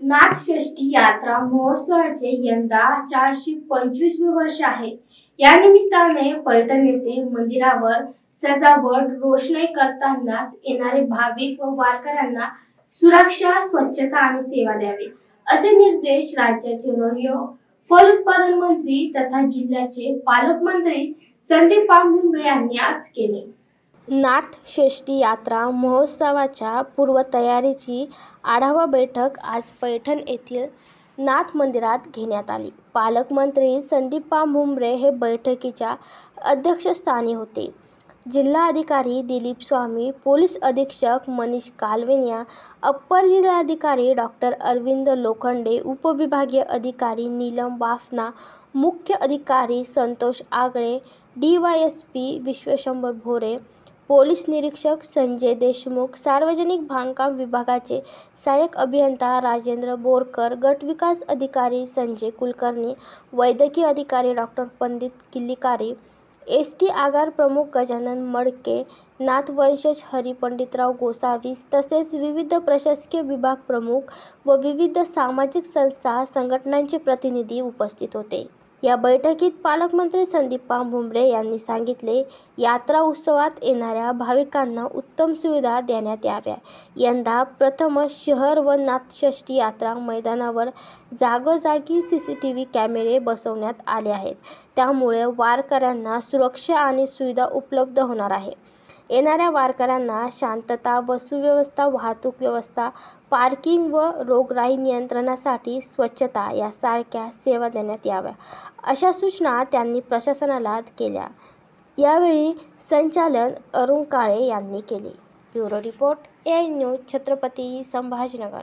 नाथषष्ठी यात्रा महोत्सवाचे यंदा चारशे पंचवीसवे वर्ष आहे. या निमित्ताने पर्यटन येथे मंदिरावर सजावट रोषणाई करतानाच येणारे भाविक व वारकऱ्यांना सुरक्षा स्वच्छता आणि सेवा द्यावी. असे निर्देश राज्याचे रोह्य फलोत्पादन मंत्री तथा जिल्ह्याचे पालकमंत्री संदीप पांभुंबळे यांनी आज केले. नाथषष्ठी यात्रा महोत्सवाच्या पूर्वतयारीची आढावा बैठक आज पैठण येथील नाथ मंदिरात घेण्यात आली. पालकमंत्री संदीप भुमरे हे बैठकीच्या अध्यक्षस्थानी होते. जिल्हाधिकारी दिलीप स्वामी पोलीस अधीक्षक मनीष कालवेनिया अप्पर जिल्हाधिकारी डॉक्टर अरविंद लोखंडे उपविभागीय अधिकारी नीलम बाफना मुख्य अधिकारी Santosh Agale D Y S P Vishwashambhar Bhore police निरीक्षक संजय देशमुख सार्वजनिक बांधकाम विभागाचे सहाय्यक अभियंता राजेंद्र बोरकर गटविकास अधिकारी संजय कुलकर्णी वैद्यकीय अधिकारी doctor Pandit Killikari S T आगार प्रमुख गजानन मडके नाथवंशज हरिपंडितराव गोसावीस तसेच विविध प्रशासकीय विभाग प्रमुख व विविध सामाजिक संस्था संघटनांचे प्रतिनिधी उपस्थित होते. या बैठकीत पालकमंत्री संदीप पामुंबरे यांनी सांगितले यात्रा उत्सवात येणाऱ्या भाविकांना उत्तम सुविधा देण्यात याव्या. यंदा प्रथमच शहर व नाथषष्ठी यात्रा मैदानावर जागोजागी सीसीटीव्ही कॅमेरे बसवण्यात आले आहेत. त्यामुळे वारकऱ्यांना सुरक्षा आणि सुविधा उपलब्ध होणार आहे. येणाऱ्या वारकऱ्यांना शांतता व सुव्यवस्था वाहतूक व्यवस्था पार्किंग व रोगराई नियंत्रणासाठी स्वच्छता यासारख्या सेवा देण्यात याव्या. अशा सूचना त्यांनी प्रशासनाला केल्या. यावेळी संचालन अरुण काळे यांनी केले. Bureau report A news Chhatrapati Sambhajinagar.